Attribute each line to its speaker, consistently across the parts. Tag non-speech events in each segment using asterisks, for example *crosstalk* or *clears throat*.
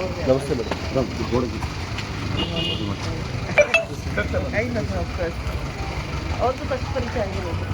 Speaker 1: ನಮಸ್ತೆ madam madam ಗೋಡೆಗೆ
Speaker 2: ಅವ್ರದ್ದು ಫಸ್ಟ್ ಪರಿಚಯ ಆಗಿರೋದು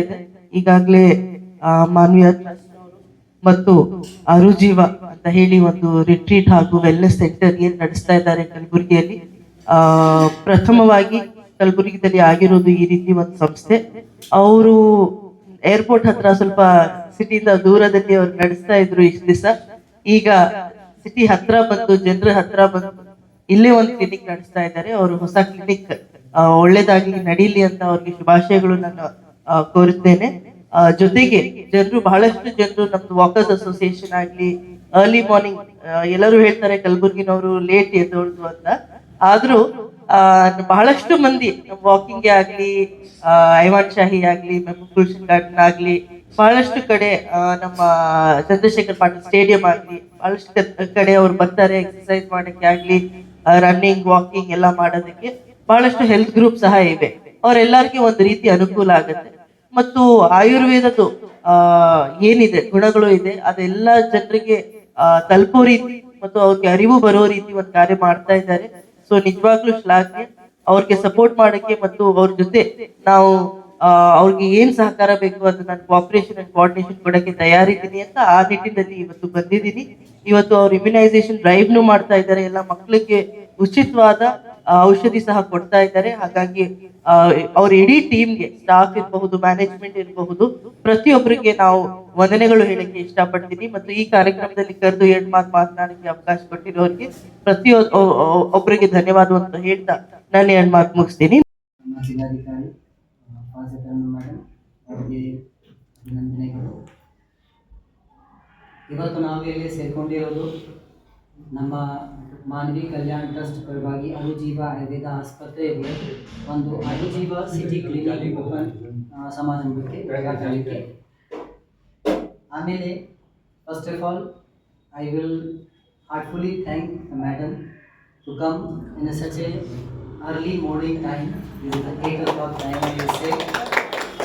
Speaker 2: ಇದೆ. ಈಗಾಗಲೇ ಮಾನವೀಯ ಮತ್ತು ಅರುಜೀವ ಅಂತ ಹೇಳಿ ಒಂದು ರಿಟ್ರೀಟ್ ಹಾಗೂ ವೆಲ್ನೆಸ್ ಸೆಂಟರ್ ಏನ್ ನಡೆಸ್ತಾ ಇದ್ದಾರೆ ಕಲಬುರಗಿಯಲ್ಲಿ. ಆ, ಪ್ರಥಮವಾಗಿ ಕಲಬುರಗಿದಲ್ಲಿ ಆಗಿರೋದು ಈ ರೀತಿ ಒಂದು ಸಂಸ್ಥೆ. ಅವರು ಏರ್ಪೋರ್ಟ್ ಹತ್ರ ಸ್ವಲ್ಪ ಸಿಟಿಯಿಂದ ದೂರದಲ್ಲಿ ಅವ್ರು ನಡೆಸ್ತಾ ಇದ್ರು ಇಷ್ಟು ದಿವಸ. ಈಗ ಸಿಟಿ ಹತ್ರ ಬಂದು, ಜನರ ಹತ್ರ ಬಂದು ಇಲ್ಲೇ ಒಂದು ಕ್ಲಿನಿಕ್ ನಡೆಸ್ತಾ ಇದ್ದಾರೆ. ಅವರು ಹೊಸ ಕ್ಲಿನಿಕ್ ಒಳ್ಳೇದಾಗಿ ನಡೀಲಿ ಅಂತ ಅವ್ರಿಗೆ ಶುಭಾಶಯಗಳು ನಾನು ಕೋರುತ್ತೇನೆ ಜೊತೆಗೆ ಜನರು ಬಹಳಷ್ಟು ಜನರು ನಮ್ದು ವಾಕರ್ಸ್ ಅಸೋಸಿಯೇಷನ್ ಆಗ್ಲಿ ಅರ್ಲಿ ಮಾರ್ನಿಂಗ್ ಎಲ್ಲರೂ ಹೇಳ್ತಾರೆ ಕಲಬುರ್ಗಿನವರು ಲೇಟ್ ಎದ್ದೋಳ್ದು ಅಂತ. ಆದ್ರೂ ಬಹಳಷ್ಟು ಮಂದಿ ವಾಕಿಂಗ್ ಆಗ್ಲಿ ಐವಾನ್ ಶಾಹಿ ಆಗ್ಲಿ ಗುಲ್ಶನ್ ಗಾರ್ಡನ್ ಆಗ್ಲಿ, ಬಹಳಷ್ಟು ಕಡೆ ನಮ್ಮ ಚಂದ್ರಶೇಖರ್ ಪಾಟೀಲ್ ಸ್ಟೇಡಿಯಂ ಆಗ್ಲಿ, ಬಹಳಷ್ಟು ಕಡೆ ಅವ್ರು ಬರ್ತಾರೆ ಎಕ್ಸರ್ಸೈಸ್ ಮಾಡಕ್ಕೆ ಆಗ್ಲಿ ರನ್ನಿಂಗ್ ವಾಕಿಂಗ್ ಎಲ್ಲ ಮಾಡೋದಕ್ಕೆ ಬಹಳಷ್ಟು ಹೆಲ್ತ್ ಗ್ರೂಪ್ ಸಹ ಇವೆ. ಅವರೆಲ್ಲರಿಗೂ ಒಂದು ರೀತಿ ಅನುಕೂಲ ಆಗುತ್ತೆ. ಮತ್ತು ಆಯುರ್ವೇದದ್ದು, ಆ, ಏನಿದೆ, ಗುಣಗಳು ಇದೆ, ಅದೆಲ್ಲ ಜನರಿಗೆ ತಲುಪೋ ರೀತಿ ಮತ್ತು ಅವ್ರಿಗೆ ಅರಿವು ಬರೋ ರೀತಿ ಒಂದು ಕಾರ್ಯ ಮಾಡ್ತಾ ಇದ್ದಾರೆ. ಸೊ, ನಿಜವಾಗ್ಲೂ ಶ್ಲಾಘ್ಯ. ಅವ್ರಿಗೆ ಸಪೋರ್ಟ್ ಮಾಡಕ್ಕೆ ಮತ್ತು ಅವ್ರ ಜೊತೆ ನಾವು ಅವ್ರಿಗೆ ಏನ್ ಸಹಕಾರ ಬೇಕು ಅದು ನಾನು ಕೋಆಪರೇಷನ್ ಅಂಡ್ ಕೋಆರ್ಡಿನೇಷನ್ ಕೊಡಕ್ಕೆ ತಯಾರಿದ್ದೀನಿ ಅಂತ ಆ ನಿಟ್ಟಿನಲ್ಲಿ ಇವತ್ತು ಬಂದಿದ್ದೀನಿ. ಇವತ್ತು ಅವ್ರ ಇಮ್ಯುನೈಸೇಷನ್ ಡ್ರೈವ್ನು ಮಾಡ್ತಾ ಇದ್ದಾರೆ. ಎಲ್ಲ ಮಕ್ಕಳಿಗೆ ಉಚಿತವಾದ ಔಷಧಿ ಸಹ ಕೊಡ್ತಾ ಇದ್ದಾರೆ. ಹಾಗಾಗಿ ಅವ್ರ ಇಡೀ ಟೀಮ್ಗೆ ಸ್ಟಾಫ್ ಇರಬಹುದು ಮ್ಯಾನೇಜ್ಮೆಂಟ್ ಇರಬಹುದು ಪ್ರತಿಯೊಬ್ಬರಿಗೆ ನಾವು ವಂದನೆಗಳು ಹೇಳಕ್ಕೆ ಇಷ್ಟಪಡ್ತೀನಿ. ಮತ್ತು ಈ ಕಾರ್ಯಕ್ರಮದಲ್ಲಿ ಕರೆದು ಎರಡು ಮಾತು ಮಾತನಾಡಕ್ಕೆ ಅವಕಾಶ ಕೊಟ್ಟಿರೋರಿಗೆ ಪ್ರತಿಯೊ ಒಬ್ಬರಿಗೆ ಧನ್ಯವಾದ ಅಂತ ಹೇಳ್ತಾ ನಾನು ಎರಡು ಮಾತು ಮುಗಿಸ್ತೀನಿ.
Speaker 3: ಇವತ್ತು ನಾವು ಇಲ್ಲಿ ಸೇರ್ಕೊಂಡಿರೋದು ನಮ್ಮ ಮಾನವಿ ಕಲ್ಯಾಣ ಟ್ರಸ್ಟ್ ಪರವಾಗಿ ಅನುಜೀವ ಆಯುರ್ವೇದ ಆಸ್ಪತ್ರೆಗೆ ಒಂದು ಅನುಜೀವ ಸಿಟಿ ಕ್ಲಿನಿಕ್ ಓಪನ್ ಸಮಾರಂಭಕ್ಕೆ ಮಾತಾಡಲಿಕ್ಕೆ ಆಮೇಲೆ first of all I will heartfully thank madam to come in a such a early morning time, this is the eight o'clock time I will say.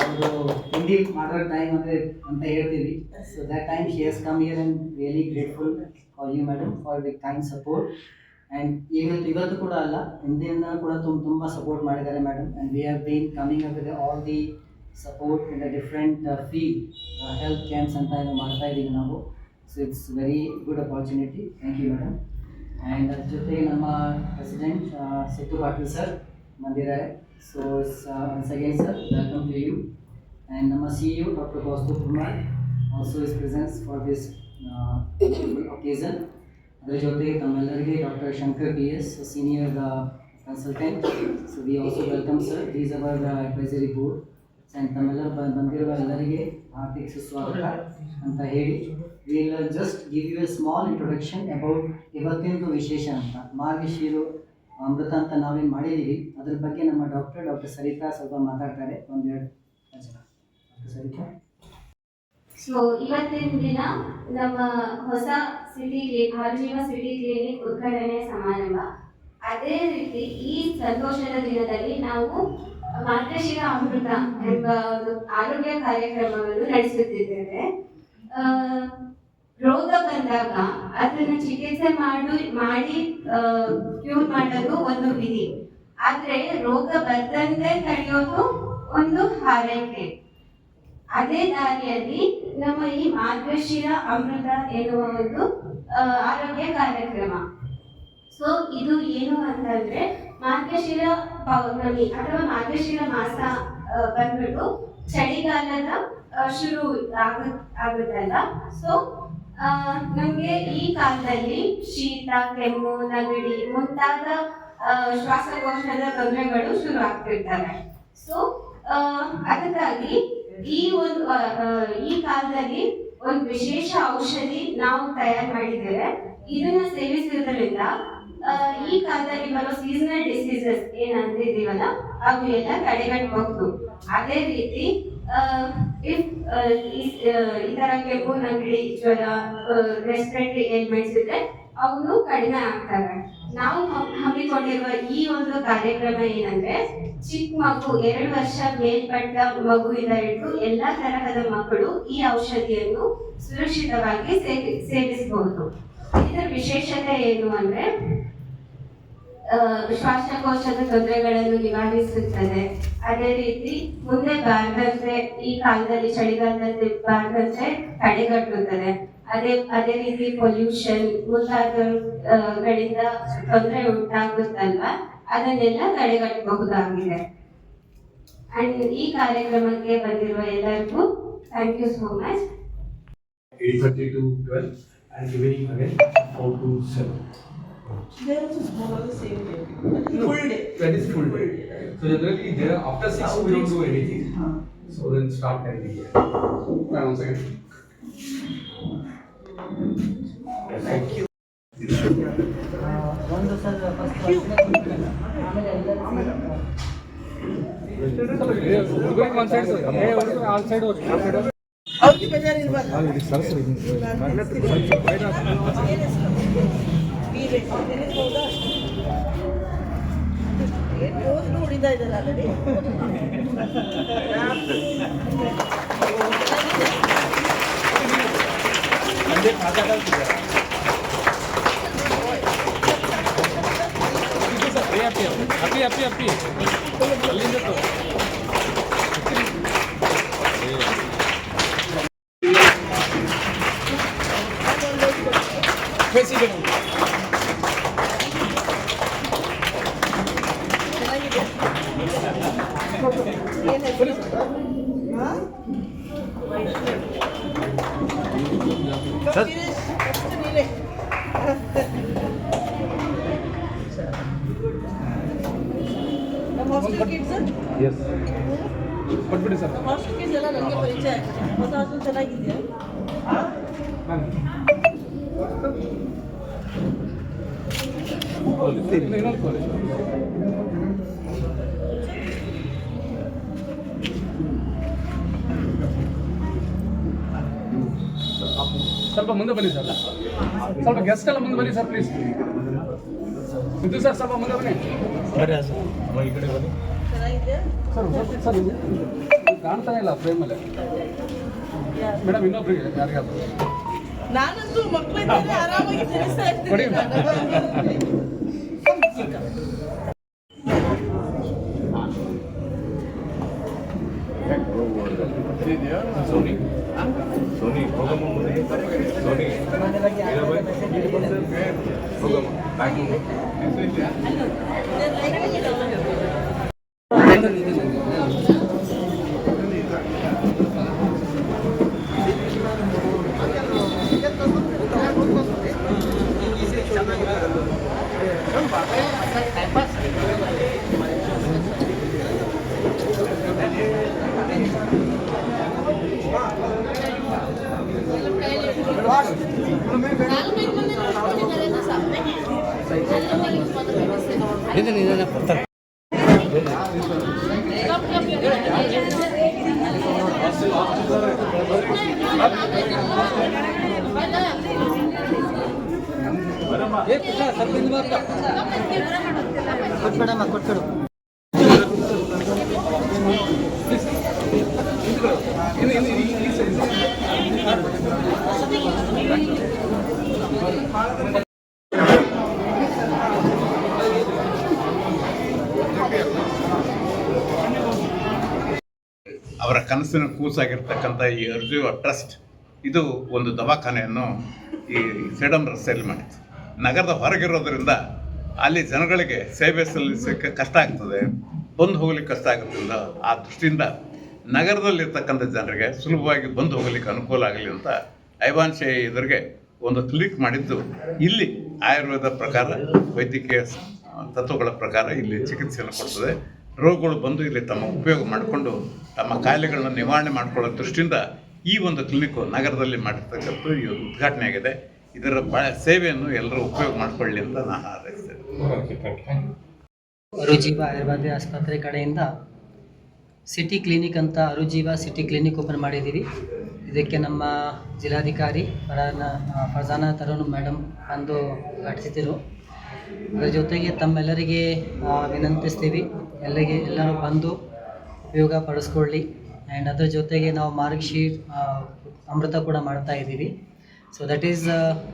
Speaker 3: ಒಂದು ಹಿಂದಿ ಮಾಡೋ ಟೈಮ್ ಅಂದರೆ ಅಂತ ಹೇಳ್ತೀವಿ so that time she has come here and really grateful you madam for the kind support and ಇವತ್ತು ಇವತ್ತು ಕೂಡ ಅಲ್ಲ, ಹಿಂದೆಯಿಂದ ಕೂಡ ತುಂಬ ತುಂಬ ಸಪೋರ್ಟ್ ಮಾಡಿದ್ದಾರೆ madam and we have been coming up with all the support in the different field health camps ಅಂತ ಏನು ಮಾಡ್ತಾ ಇದ್ದೀವಿ ನಾವು. So it's very good opportunity thank you madam and ಅದ್ರ ಜೊತೆಗೆ ನಮ್ಮ ಪ್ರೆಸಿಡೆಂಟ್ ಸಿಟ್ಟು ಪಾಟೀಲ್ ಸರ್ ಬಂದಿದ್ದಾರೆ. So once again sir welcome to you and ನಮ್ಮ CEO doctor Kaustubh Kumar also is presence for this occasion ಅದರ ಜೊತೆಗೆ ತಮ್ಮೆಲ್ಲರಿಗೆ doctor Shankar P S senior consultant so we also welcome sir these our advisory board and ತಮ್ಮೆಲ್ಲರೂ ಬಂದಿರುವ ಎಲ್ಲರಿಗೆ ಹಾರ್ದಿಕ ಸುಸ್ವಾಗತ ಅಂತ ಹೇಳಿ will just give you a small introduction about ಇವತ್ತಿನದು ವಿಶೇಷ ಅಂತ. ಮಾರ್ಗಶೀರು ಅಮೃತ ಅಂತ ನಾವೇನು ಮಾಡಿದ್ದೀವಿ ಅದ್ರ ಬಗ್ಗೆ ನಮ್ಮ ಡಾಕ್ಟರ್ ಡಾಕ್ಟರ್ ಸರಿತಾ ಸ್ವಲ್ಪ ಮಾತಾಡ್ತಾರೆ. ಒಂದೆರಡು ವಚನ.
Speaker 4: ಸೊ ಇವತ್ತಿನ ದಿನ ನಮ್ಮ ಹೊಸ ಸಿಟಿ ಭಾರಜೀವ ಸಿಟಿ ಕ್ಲಿನಿಕ್ ಉದ್ಘಾಟನೆ ಸಮಾರಂಭ. ಅದೇ ರೀತಿ ಈ ಸಂತೋಷದ ದಿನದಲ್ಲಿ ನಾವು ಮಾರ್ಗಶಿರ ಅಮೃತ ಎಂಬ ಒಂದು ಆರೋಗ್ಯ ಕಾರ್ಯಕ್ರಮವನ್ನು ನಡೆಸುತ್ತಿದ್ದೇವೆ. ರೋಗ ಬಂದಾಗ ಅದನ್ನು ಚಿಕಿತ್ಸೆ ಮಾಡು, ಮಾಡಿ ಕ್ಯೂರ್ ಮಾಡೋದು ಒಂದು ವಿಧಿ. ಆದ್ರೆ ರೋಗ ಬರ್ದಂತೆ ತಡೆಯೋದು ಒಂದು ಹಾರೈಕೆ. ಅದೇ ದಾರಿಯಲ್ಲಿ ನಮ್ಮ ಈ ಮಾರ್ಗಶಿರ ಅಮೃತ ಎನ್ನುವ ಒಂದು ಆರೋಗ್ಯ ಕಾರ್ಯಕ್ರಮ. ಸೊ ಇದು ಏನು ಅಂತಂದ್ರೆ ಮಾರ್ಗಶಿರ ಪೌರ್ಣಮಿ ಅಥವಾ ಮಾರ್ಗಶಿರ ಮಾಸ ಬಂದ್ಬಿಟ್ಟು ಚಳಿಗಾಲದ ಶುರು ಆಗ, ಆಗುತ್ತಲ್ಲ. ಸೊ ನಮಗೆ ಈ ಕಾಲದಲ್ಲಿ ಶೀತ, ಕೆಮ್ಮು, ನೆಗಡಿ ಮುಂತಾದ ಶ್ವಾಸಕೋಶದ ತೊಂದರೆಗಳು ಶುರು ಆಗ್ತಿರ್ತವೆ ಸೊ ಅದಕ್ಕಾಗಿ ಈ ಒಂದು ಈ ಕಾಲದಲ್ಲಿ ಒಂದು ವಿಶೇಷ ಔಷಧಿ ನಾವು ತಯಾರು ಮಾಡಿದ್ದೇವೆ. ಇದನ್ನ ಸೇವಿಸುವುದರಿಂದ ಈ ಕಾಲದಲ್ಲಿ ಬರೋ ಸೀಸನಲ್ ಡಿಸೀಸಸ್ ಏನಂತಿದೀವಲ್ಲ ಅವು ಎಲ್ಲ ತಡೆಗಟ್ಟಬಹುದು ಅದೇ ರೀತಿ ಈ ತರ ಕೆಮ್ಮು ನಂಗಡಿ ಜ್ವರ ರೆಸ್ಪಿರೇಟರಿ ಏಲ್ಮೆಂಟ್ಸ್ ಇದ್ರೆ ಅವನು ಕಡಿಮೆ ಆಗ್ತವೆ ನಾವು ಹಮ್- ಹಮ್ಮಿಕೊಂಡಿರುವ ಈ ಒಂದು ಕಾರ್ಯಕ್ರಮ ಏನಂದ್ರೆ, ಚಿಕ್ಕ ಮಗು, ಎರಡು ವರ್ಷ ಮೇಲ್ಪಟ್ಟ ಮಗುವಿಂದ ಹಿಡಿದು ಎಲ್ಲಾ ತರಹದ ಮಕ್ಕಳು ಈ ಔಷಧಿಯನ್ನು ಸುರಕ್ಷಿತವಾಗಿ ಸೇವಿ, ಸೇವಿಸಬಹುದು. ಇದರ ವಿಶೇಷತೆ ಏನು ಅಂದ್ರೆ ಶ್ವಾಸಕೋಶದ ತೊಂದರೆಗಳನ್ನು ನಿವಾರಿಸುತ್ತದೆ. ಅದೇ ರೀತಿ ಮುಂದೆ ಬಾರದಂತೆ, ಈ ಕಾಲದಲ್ಲಿ ಚಳಿಗಾಲದಲ್ಲಿ ಬಾರದಂತೆ ತಡೆಗಟ್ಟುತ್ತದೆ. ಅದೇ ಅದೇ ರೀತಿ ಪೊಲ್ಯೂಷನ್ ಮುಂತಾದ ಆ, ಗಳಿಂದ ತೊಂದರೆ ಉಂಟಾಗುತ್ತಲ್ವಾ ಅದನ್ನೆಲ್ಲ ತಡೆಗಟ್ಟಬಹುದಾಗಿದೆ ಅಂಡ್ ಈ ಕಾರ್ಯಕ್ರಮಕ್ಕೆ ಬಂದಿರುವ ಎಲ್ಲರಿಗೂ thank you so much
Speaker 5: 8:30 to 12 and evening again 4 to 7.
Speaker 2: They also more or less same day. Full day.
Speaker 5: That is full day. So generally there after 6 we don't do anything. So then start 10 here. Wait one second. Thank you.
Speaker 3: ಒಂದು ಸಲ first ಆಮೇಲೆ ಎಲ್ಲರೂ
Speaker 2: ಅವ್ರಿಗೆ ಬೇಜಾರಿಲ್ವಲ್ಲ ಏನು post ಹೊಡಿತಾ ಇದ್ದಾರೆ
Speaker 5: sir.
Speaker 2: ಎಲ್ಲ ನನಗೆ ಪರಿಚಯ ಹೊಸ ಚೆನ್ನಾಗಿದೆಯಾ?
Speaker 5: ಸ್ವಲ್ಪ ಮುಂದೆ ಬನ್ನಿ ಸರ್. ಸ್ವಲ್ಪ ಗೆಸ್ಟ್ ಎಲ್ಲ ಮುಂದೆ ಬನ್ನಿ ಸರ್ ಪ್ಲೀಸ್ ಇದು ಸರ್ ಸ್ವಲ್ಪ ಮುಂದೆ ಬನ್ನಿ. ಸರ್. ಸ್ವಲ್ಪ ಸರ್ ಇದು ಕಾಣ್ತಾನೆ ಇಲ್ಲ ಫ್ರೇಮಲ್ಲಿ ಮೇಡಮ್ ಇನ್ನೊಬ್ರಿಗೆ ಯಾರಿಗಾದ್ರು.
Speaker 2: ನಾನಂತೂ ಮಕ್ಕಳಿದ್ದಾರೆ ಆರಾಮಾಗಿ ತಿಳಿಸ್ತಾ
Speaker 5: ಕೊಡಿ.
Speaker 2: ಇರ್ತೀನಿ
Speaker 1: ಸೋನಿ. ಸೋನಿ ಹೋಗಮ್ಮ. ಸೋನಿ. ಹೋಗಮ್ಮ ಬ್ಯಾಗ್
Speaker 6: ಇದನ್ನ
Speaker 3: ಕೊಟ್ಬೇಡಮ್ಮ ಕೊಟ್ಬಿಡು.
Speaker 6: ಅವರ ಕನಸಿನ ಕೂಸಾಗಿರ್ತಕ್ಕಂಥ ಈ ಅರ್ಜುವ ಟ್ರಸ್ಟ್, ಇದು ಒಂದು ದವಾಖಾನೆಯನ್ನು ಈ ಸೇಡಂ ರಸ್ತೆಯಲ್ಲಿ ಮಾಡಿತ್ತು. ನಗರದ ಹೊರಗಿರೋದ್ರಿಂದ ಅಲ್ಲಿ ಜನಗಳಿಗೆ ಸೇವೆ ಸಲ್ಲಿಸಲಿಕ್ಕೆ ಕಷ್ಟ ಆಗ್ತದೆ, ಬಂದು ಹೋಗ್ಲಿಕ್ಕೆ ಕಷ್ಟ ಆಗೋದ್ರಿಂದ ಆ ದೃಷ್ಟಿಯಿಂದ ನಗರದಲ್ಲಿರ್ತಕ್ಕಂಥ ಜನರಿಗೆ ಸುಲಭವಾಗಿ ಬಂದು ಹೋಗಲಿಕ್ಕೆ ಅನುಕೂಲ ಆಗಲಿ ಅಂತ ಐವಾನ್ ಶೇ ಎದುರಿಗೆ ಒಂದು ಕ್ಲಿಕ್ ಮಾಡಿದ್ದು, ಇಲ್ಲಿ ಆಯುರ್ವೇದ ಪ್ರಕಾರ, ವೈದ್ಯಕೀಯ ತತ್ವಗಳ ಪ್ರಕಾರ ಇಲ್ಲಿ ಚಿಕಿತ್ಸೆಯನ್ನು ಕೊಡ್ತದೆ. ರೋಗಗಳು ಬಂದು ಇಲ್ಲಿ ತಮ್ಮ ಉಪಯೋಗ ಮಾಡಿಕೊಂಡು ತಮ್ಮ ಕಾಯಿಲೆಗಳನ್ನ ನಿವಾರಣೆ ಮಾಡಿಕೊಳ್ಳೋ ದೃಷ್ಟಿಯಿಂದ ಈ ಒಂದು ಕ್ಲಿನಿಕ್ಕು ನಗರದಲ್ಲಿ ಮಾಡಿರ್ತಕ್ಕಂಥ ಈ ಒಂದು ಉದ್ಘಾಟನೆ ಆಗಿದೆ. ಇದರ ಸೇವೆಯನ್ನು ಎಲ್ಲರೂ ಉಪಯೋಗ ಮಾಡಿಕೊಳ್ಳಿ ಅಂತ ನಾನು ಹಾರೈಸ್ತೇನೆ.
Speaker 3: ಅರುಜೀವ ಆಯುರ್ವೇದ ಆಸ್ಪತ್ರೆ ಕಡೆಯಿಂದ ಸಿಟಿ ಕ್ಲಿನಿಕ್ ಅಂತ ಅರುಜೀವ ಸಿಟಿ ಕ್ಲಿನಿಕ್ ಓಪನ್ ಮಾಡಿದ್ದೀವಿ. ಇದಕ್ಕೆ ನಮ್ಮ ಜಿಲ್ಲಾಧಿಕಾರಿ ಫರಾನ ಫರ್ಜಾನಾ ತರುಣ್ ಮೇಡಮ್ ಬಂದು ಉದ್ಘಾಟಿಸಿದರು. ಅದರ ಜೊತೆಗೆ ತಮ್ಮೆಲ್ಲರಿಗೆ ವಿನಂತಿಸ್ತೀವಿ. ಎಲ್ಲರಿಗೆ ಎಲ್ಲರೂ ಬಂದು ಉಪಯೋಗ ಪಡಿಸ್ಕೊಳ್ಳಿ. ಆ್ಯಂಡ್ ಅದರ ಜೊತೆಗೆ ನಾವು ಮಾರ್ಗಶೀಟ್ ಅಮೃತ ಕೂಡ ಮಾಡ್ತಾ ಇದ್ದೀವಿ. ಸೊ ದಟ್ ಈಸ್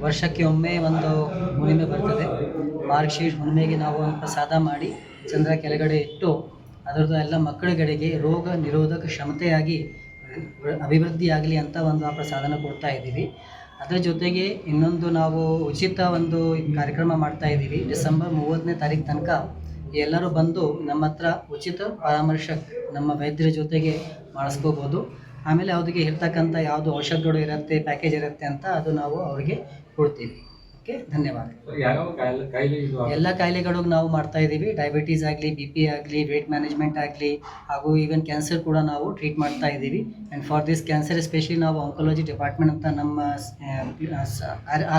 Speaker 3: ವರ್ಷಕ್ಕೆ ಒಮ್ಮೆ ಒಂದು ಹುಣ್ಣಿಮೆ ಬರ್ತದೆ. ಮಾರ್ಕ್ಶೀಟ್ ಹುಣ್ಣಿಮೆಗೆ ನಾವು ಪ್ರಸಾದ ಮಾಡಿ ಚಂದ್ರ ಕೆಳಗಡೆ ಇಟ್ಟು ಅದರದ್ದು ಎಲ್ಲ ಮಕ್ಕಳುಗಳಿಗೆ ರೋಗ ನಿರೋಧಕ ಕ್ಷಮತೆಯಾಗಿ, ಅಭಿವೃದ್ಧಿಯಾಗಲಿ ಅಂತ ಒಂದು ಆ ಪ್ರಸಾದನ ಕೊಡ್ತಾ ಇದ್ದೀವಿ. ಅದರ ಜೊತೆಗೆ ಇನ್ನೊಂದು ನಾವು ಉಚಿತ ಒಂದು ಕಾರ್ಯಕ್ರಮ ಮಾಡ್ತಾ ಇದ್ದೀವಿ. ಡಿಸೆಂಬರ್ ಮೂವತ್ತನೇ ತಾರೀಕು ತನಕ ಎಲ್ಲರೂ ಬಂದು ನಮ್ಮ ಹತ್ರ ಉಚಿತ ಪರಾಮರ್ಶ ನಮ್ಮ ವೈದ್ಯರ ಜೊತೆಗೆ ಮಾಡಿಸ್ಕೋಬೋದು. ಆಮೇಲೆ ಅವ್ರಿಗೆ ಇರ್ತಕ್ಕಂಥ ಯಾವುದು ಔಷಧಗಳು ಇರುತ್ತೆ ಪ್ಯಾಕೇಜ್ ಇರುತ್ತೆ ಅಂತ ಅದು ನಾವು ಅವ್ರಿಗೆ ಕೊಡ್ತೀವಿ. ಓಕೆ ಧನ್ಯವಾದ. ಎಲ್ಲ ಕಾಯಿಲೆಗಳು ನಾವು ಮಾಡ್ತಾ ಇದ್ದೀವಿ. ಡಯಾಬಿಟೀಸ್ ಆಗಲಿ ಬಿ ಪಿ ಆಗಲಿ ವೇಟ್ ಮ್ಯಾನೇಜ್ಮೆಂಟ್ ಆಗಲಿ ಹಾಗೂ ಈವನ್ ಕ್ಯಾನ್ಸರ್ ಕೂಡ ನಾವು ಟ್ರೀಟ್ ಮಾಡ್ತಾ ಇದ್ದೀವಿ. And for this cancer especially ನಾವು ಆಂಕೋಲಜಿ ಡಿಪಾರ್ಟ್ಮೆಂಟ್ ಅಂತ ನಮ್ಮ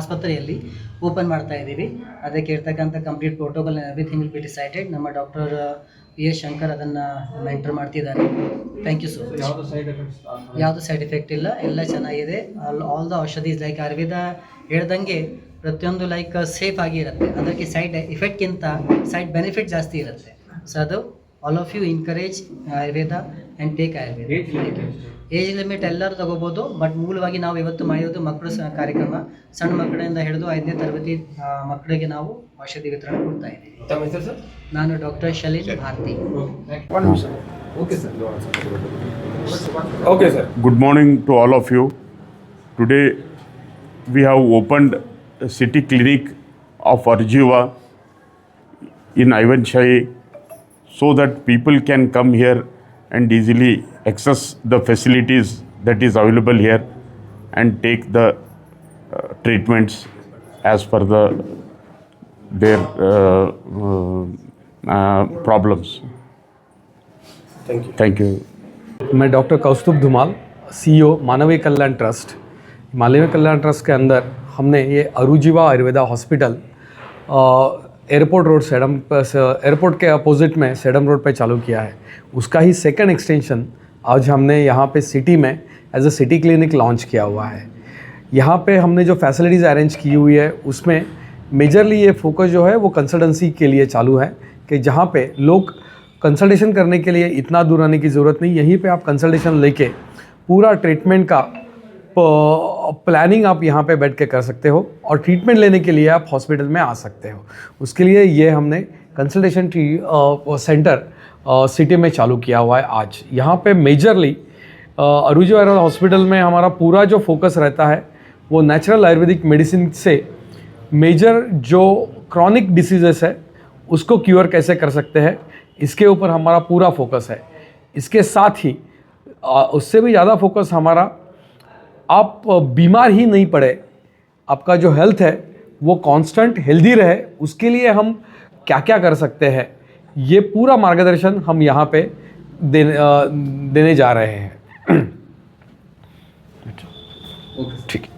Speaker 3: ಆಸ್ಪತ್ರೆಯಲ್ಲಿ ಓಪನ್ ಮಾಡ್ತಾ ಇದ್ದೀವಿ. ಅದಕ್ಕೆ ಇರ್ತಕ್ಕಂಥ complete protocol everything will be decided ನಮ್ಮ ಡಾಕ್ಟರ್ ಪಿ ಎಸ್ ಶಂಕರ್ ಅದನ್ನು ಎಂಟರ್ ಮಾಡ್ತಿದ್ದಾರೆ. ಥ್ಯಾಂಕ್ ಯು ಸೊ ಮಚ್
Speaker 1: ಯಾವ್ದು ಸೈಡ್ ಎಫೆಕ್ಟ್ಸ್
Speaker 3: ಯಾವುದು ಸೈಡ್ ಎಫೆಕ್ಟ್ ಇಲ್ಲ. ಎಲ್ಲ ಚೆನ್ನಾಗಿದೆ. ಆಲ್ ಆಲ್ ದ ಔಷಧಿ ಲೈಕ್ ಆಯುರ್ವೇದ ಹೇಳ್ದಂಗೆ ಪ್ರತಿಯೊಂದು ಲೈಕ್ ಸೇಫ್ ಆಗಿ ಇರುತ್ತೆ. ಅದಕ್ಕೆ ಸೈಡ್ ಇಫೆಕ್ಟ್ಗಿಂತ ಸೈಡ್ ಬೆನಿಫಿಟ್ ಜಾಸ್ತಿ ಇರುತ್ತೆ. ಸೊ ಅದು all of you encourage Ayurveda and take Ayurveda age limit ಎಲ್ಲರೂ ತಗೋಬೋದು ಬಟ್ ಮೂಲವಾಗಿ ನಾವು ಇವತ್ತು ಮಾಡಿರೋದು ಮಕ್ಕಳು ಸಹ ಕಾರ್ಯಕ್ರಮ. ಸಣ್ಣ ಮಕ್ಕಳಿಂದ ಹಿಡಿದು ಐದನೇ ತರಗತಿ ಮಕ್ಕಳಿಗೆ ನಾವು ಔಷಧಿ ವಿತರಣೆ ಕೊಡ್ತಾ ಇದ್ದೀವಿ.
Speaker 1: ತಮ್ಮ ಹೆಸರು
Speaker 3: ನಾನು doctor
Speaker 1: Shalin Bharati. Okay sir
Speaker 7: okay sir to all of you today we have opened have opened a city clinic of Arjiva in Ivanchai so that people can come here and easily access the facilities that is available here and take the uh, treatments as per the their uh, uh, uh, problems.
Speaker 1: Thank you.
Speaker 7: Thank you.
Speaker 8: मैं doctor Kaustubh Dhumal CEO Manviya Kalyan Trust मानवीय Kalyan trust के अंदर हमने ये Arujeeva Ayurveda hospital airport road Sedam airport के opposite में Sedam road पे चालू किया है। उसका ही सेकंड एक्सटेंशन आज हमने यहाँ पे सिटी में as a city clinic launch किया हुआ है। यहाँ पे हमने जो फैसिलिटीज़ अरेंज की हुई है, उसमें मेजरली ये फोकस जो है, वो कंसल्टेंसी के लिए चालू है कि जहाँ पे लोग कंसल्टेशन करने के लिए इतना दूर आने की ज़रूरत नहीं, यहीं पे आप कंसल्टेशन लेके पूरा ट्रीटमेंट का प्लानिंग आप यहाँ पे बैठ के कर सकते हो और ट्रीटमेंट लेने के लिए आप हॉस्पिटल में आ सकते हो। उसके लिए ये हमने कंसल्टेशन सेंटर सिटी में चालू किया हुआ है आज। यहाँ पे मेजरली अरूज आयुर्वेद हॉस्पिटल में हमारा पूरा जो फोकस रहता है, वो नेचुरल आयुर्वेदिक मेडिसिन से मेजर जो क्रॉनिक डिसीजेस है, उसको क्योर कैसे कर सकते हैं, इसके ऊपर हमारा पूरा फोकस है। इसके साथ ही उससे भी ज़्यादा फोकस हमारा आप बीमार ही नहीं पड़े आपका जो हेल्थ है वो कांस्टेंट हेल्दी रहे उसके लिए हम क्या क्या कर सकते हैं? ये पूरा मार्गदर्शन हम यहाँ पे देने देने जा रहे हैं। *clears throat*
Speaker 7: ठीक। है